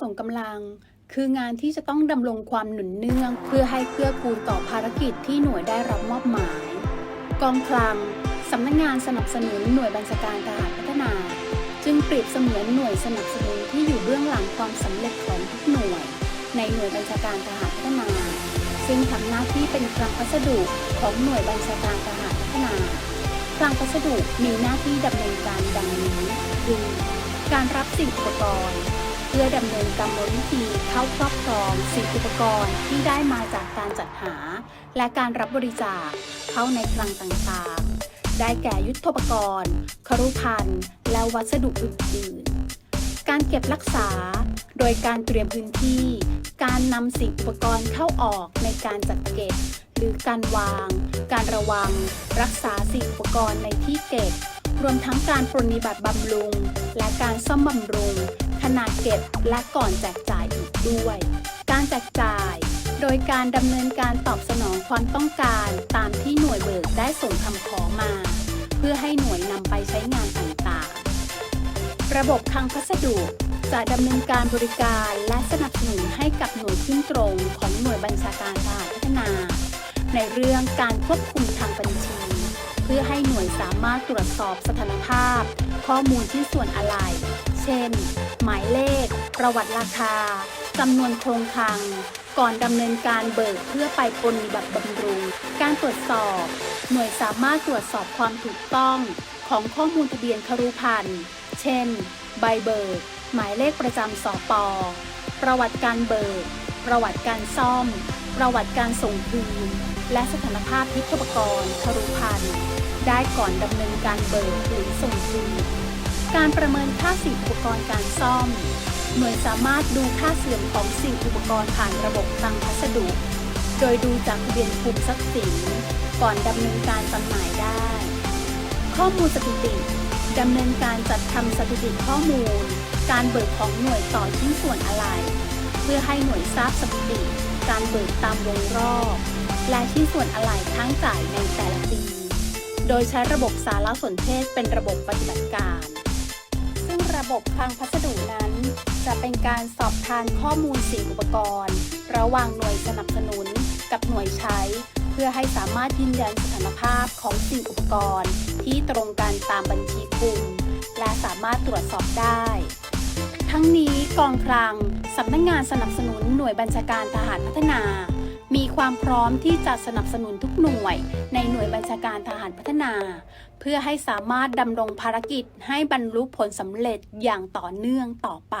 ส่งกำลัง คืองานที่จะต้องดำรงความหนุนเนื่อง เพื่อให้เกื้อกูลต่อภารกิจที่หน่วยได้รับมอบหมาย กองคลังสำนักงานสนับสนุนหน่วยบัญชาการทหารพัฒนา จึงเปรียบเสมือนหน่วยสนับสนุนที่อยู่เบื้องหลังความสำเร็จของทุกหน่วย ในหน่วยบัญชาการทหารพัฒนา ซึ่งทำหน้าที่เป็นคลังพัสดุของหน่วยบัญชาการทหารพัฒนาคลังพัสดุมีหน้าที่ดำเนินการดังนี้คือการรับสิ่งอุปกรณ์ พื่อดำเนินกรรมวิธีเข้าครอบครองสิ่งอุปกรณ์ที่ได้มาจากการจัดหา และการรับบริจาคเข้าในคลังต่างๆ ได้แก่ยุทธปกรณ์ ครุภัณฑ์ และวัสดุอื่นๆ การเก็บรักษา โดยการเตรียมพื้นที่ การนำสิ่งอุปกรณ์เข้าออกในการจัดเก็บ หรือการวาง การระวัง รักษาสิ่งอุปกรณ์ในที่เก็บ รวมทั้งการปรนนิบัติบำรุง และการซ่อมบำรุง ณะเก็บและก่อนแจกจ่ายอีกด้วย การแจกจ่าย โดยการดำเนินการตอบสนองความต้องการตามที่หน่วยเบิกได้ส่งคำขอมา เพื่อให้หน่วยนำไปใช้งานต่างๆ ระบบคลังพัสดุจะดำเนินการบริการและสนับสนุนให้กับหน่วยขึ้นตรงของหน่วยบัญชาการทหารพัฒนา ในเรื่องการควบคุมทางบัญชี เพื่อให้หน่วยสามารถตรวจสอบสถานภาพ ข้อมูลที่ส่วนอะไร ช่น หมายเลข ประวัติราคาจำนวนโครงคลัง ก่อนดำเนินการเบิกเพื่อไปปนนิบัติบำรุง การตรวจสอบ หน่วยสามารถตรวจสอบความถูกต้องของข้อมูลทะเบียนครุพันธ์เช่น ใบเบิก หมายเลขประจำสปอประวัติการเบิก ประวัติการซ่อม ประวัติการส่งคืน และสถานภาพยุทธปกรณ์ครุพันธ์ได้ก่อนดำเนินการเบิกหรือส่งคืน การประเมินค่าสิ่งอุปกรณ์การซ่อม หน่วยสามารถดูค่าเสื่อมของสิ่งอุปกรณ์ผ่านระบบคลังพัสดุ โดยดูจากเบียนภูมิทรัพย์สิน ก่อนดำเนินการจำหน่ายได้ ข้อมูลสถิติดำเนินการจัดทำสถิติข้อมูล การเบิกของหน่วยต่อชิ้นส่วนอะไร เพื่อให้หน่วยทราบสถิติ การเบิกตามวงรอบ และชิ้นส่วนอะไหล่ค้งจ่ายในแต่ละปี โดยใช้ระบบสารสนเทศเป็นระบบปฏิบัติการ บบคลังพัสดุนั้น จะเป็นการสอบทานข้อมูลสิ่งอุปกรณ์ ระหว่างหน่วยสนับสนุนกับหน่วยใช้ เพื่อให้สามารถยืนยันสถานภาพของสิ่งอุปกรณ์ ที่ตรงกันตามบัญชีกลุ่มและสามารถตรวจสอบได้ ทั้งนี้กองคลังสำนักงงานสนับสนุนหน่วยบัญชาการทหารพัฒนา มีความพร้อมที่จะสนับสนุนทุกหน่วย ในหน่วยบัญชาการทหารพัฒนา เพื่อให้สามารถดำรงภารกิจให้บรรลุผลสำเร็จอย่างต่อเนื่องต่อไป